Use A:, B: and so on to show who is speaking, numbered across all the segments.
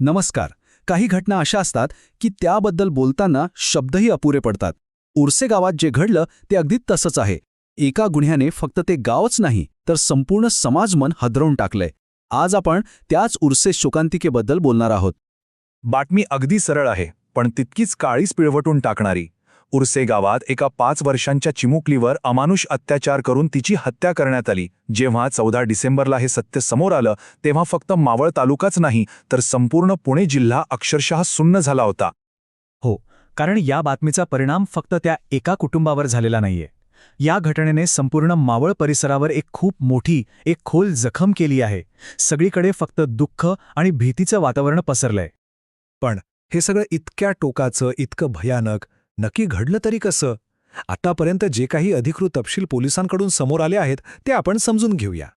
A: नमस्कार. काही घटना अशा असतात की त्याबद्दल बोलताना शब्दही अपुरे पडतात. उर्से गावात जे घडलं ते अगदी तसंच आहे. एका गुन्ह्याने फक्त ते गावच नाही तर संपूर्ण समाजमन हदरवून टाकलंय. आज आपण त्याच उर्से शोकांतिकेबद्दल बोलणार आहोत.
B: बातमी अगदी सरळ आहे पण तितकीच काळीच पिळवटून टाकणारी. उर्से गावात एका पाच वर्षांच्या चिमुकलीवर अमानुष अत्याचार करून तिची हत्या करण्यात आली. जेव्हा चौदा डिसेंबरला हे सत्य समोर आलं तेव्हा फक्त मावळ तालुकाच नाही तर संपूर्ण पुणे जिल्हा अक्षरशः सुन्न झाला होता.
C: हो कारण या बातमीचा परिणाम फक्त त्या एका कुटुंबावर झालेला नाहीये. या घटनेने संपूर्ण मावळ परिसरावर एक खूप मोठी एक खोल जखम केली आहे. सगळीकडे फक्त दुःख आणि भीतीचं वातावरण पसरलंय.
D: पण हे सगळं इतक्या टोकाचं इतकं भयानक नक्की घडलं तरी कसं? आतापर्यंत जे काही अधिकृत तपशील पोलिसांकडून समोर आले आहेत ते आपण समजून घेऊया.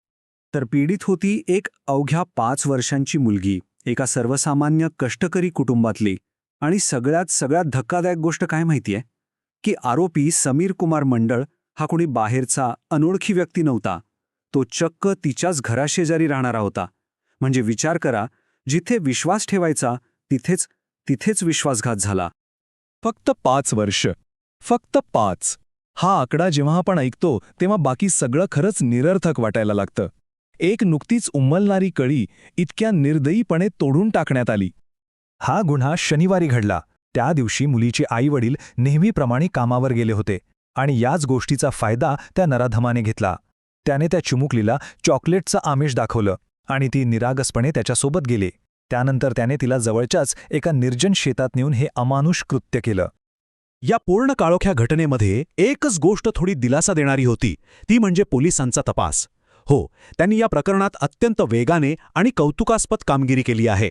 E: तर पीडित होती एक अवघ्या पाच वर्षांची मुलगी एका सर्वसामान्य कष्टकरी कुटुंबातली. आणि सगळ्यात सगळ्यात धक्कादायक गोष्ट काय माहितीये? की आरोपी समीर कुमार मंडळ हा कोणी बाहेरचा अनोळखी व्यक्ती नव्हता. तो चक्क तिच्याच घराशेजारी राहणारा होता. म्हणजे विचार करा जिथे विश्वास ठेवायचा तिथेच तिथेच विश्वासघात झाला.
D: फक्त पाच वर्ष. फक्त पाच. हा आकडा जेव्हा आपण ऐकतो तेव्हा बाकी सगळं खरंच निरर्थक वाटायला लागतं. एक नुकतीच उमलणारी कळी इतक्या निर्दयीपणे तोडून टाकण्यात आली.
C: हा गुन्हा शनिवारी घडला. त्या दिवशी मुलीचे आईवडील नेहमीप्रमाणे कामावर गेले होते आणि याच गोष्टीचा फायदा त्या नराधमाने घेतला. त्याने त्या चिमुकलीला चॉकलेटचं आमिष दाखवलं आणि ती निरागसपणे त्याच्यासोबत गेले. त्यानंतर त्याने तिला जवळच्याच एका निर्जन शेतात नेऊन हे अमानुष कृत्य केलं.
A: या पूर्ण काळोख्या घटनेमध्ये एकच गोष्ट थोडी दिलासा देणारी होती ती म्हणजे पोलिसांचा तपास. हो त्यांनी या प्रकरणात अत्यंत वेगाने आणि कौतुकास्पद कामगिरी केली आहे.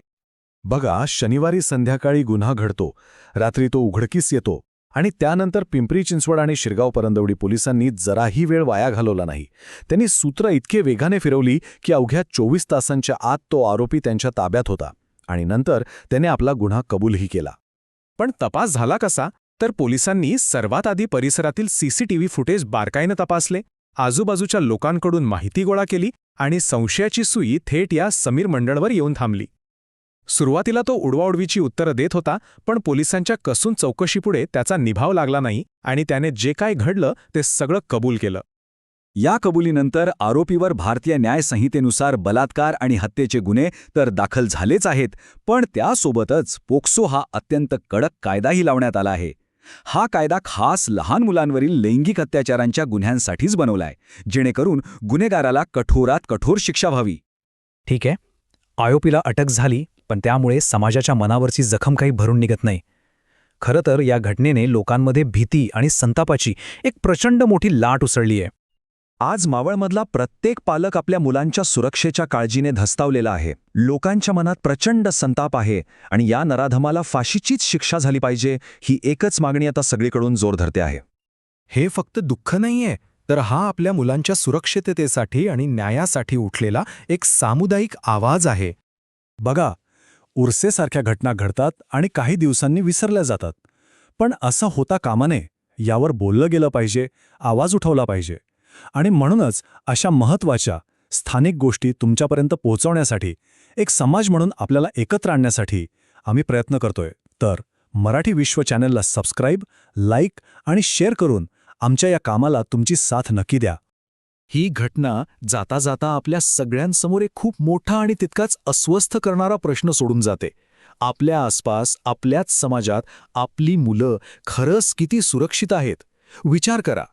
D: बघा शनिवारी संध्याकाळी गुन्हा घडतो. रात्री तो उघडकीस येतो. आणि त्यानंतर पिंपरी चिंचवड आणि शिरगाव परंदवडी पोलिसांनी जराही वेळ वाया घालवला नाही. त्यांनी सूत्र इतके वेगाने फिरवली की अवघ्या चोवीस तासांच्या आत तो आरोपी त्यांच्या ताब्यात होता आणि नंतर त्याने आपला गुन्हा कबूलही केला.
F: पण तपास झाला कसा? तर पोलिसांनी सर्वात आधी परिसरातील सीसीटीव्ही फुटेज बारकाईनं तपासले आजूबाजूच्या लोकांकडून माहिती गोळा केली आणि संशयाची सुई थेट या समीर मंडळवर येऊन थांबली. सुरुवातीला तो उडवाउडवीची उत्तरं देत होता पण पोलिसांच्या कसून चौकशीपुढे त्याचा निभाव लागला नाही आणि त्याने जे काय घडलं ते सगळं कबूल केलं.
E: या कबुलीनंतर आरोपीवर भारतीय न्याय संहितेनुसार बलात्कार आणि हत्येचे गुन्हे तर दाखल झालेच आहेत पण त्यासोबतच पोक्सो हा अत्यंत कडक कायदाही लावण्यात आला आहे. हा कायदा खास लहान मुलांवरील लैंगिक अत्याचारांच्या गुन्ह्यांसाठीच बनवलाय जेणेकरून गुन्हेगाराला कठोरात कठोर शिक्षा व्हावी.
C: ठीक आहे. आरोपीला अटक झाली पण त्यामुळे समाजाच्या मनावरची जखम काही भरून निघत नाही. खरं तर या घटनेने लोकांमध्ये भीती आणि संतापाची एक प्रचंड मोठी लाट उसळली आहे.
B: आज मावळमधला प्रत्येक पालक आपल्या मुलांच्या सुरक्षेच्या काळजीने धस्तावलेला आहे. लोकांच्या मनात प्रचंड संताप आहे आणि या नराधमाला फाशीचीच शिक्षा झाली पाहिजे ही एकच मागणी आता सगळीकडून जोर धरते आहे.
D: हे फक्त दुःख नाहीये तर हा आपल्या मुलांच्या सुरक्षिततेसाठी आणि न्यायासाठी उठलेला एक सामुदायिक आवाज आहे. बघा उर्सेसारख्या घटना घडतात आणि काही दिवसांनी विसरल्या जातात. पण असं होता कामा नये यावर बोललं गेलं पाहिजे आवाज उठवला पाहिजे. आणि म्हणूनच अशा महत्त्वाच्या स्थानिक गोष्टी तुमच्यापर्यंत पोहोचवण्यासाठी एक समाज म्हणून आपल्याला एकत्र आणण्यासाठी आम्ही प्रयत्न करतोय. तर मराठी विश्व चॅनलला सबस्क्राईब लाईक आणि शेअर करून आमच्या या कामाला तुमची साथ नक्की द्या. ही घटना जाता जाता आपल्या सगळ्यांसमोर एक खूप मोठा आणि तितकाच अस्वस्थ करणारा प्रश्न सोडून जाते. आपल्या आसपास आपल्याच समाजात आपली मुलं खरंच किती सुरक्षित आहेत? विचार करा.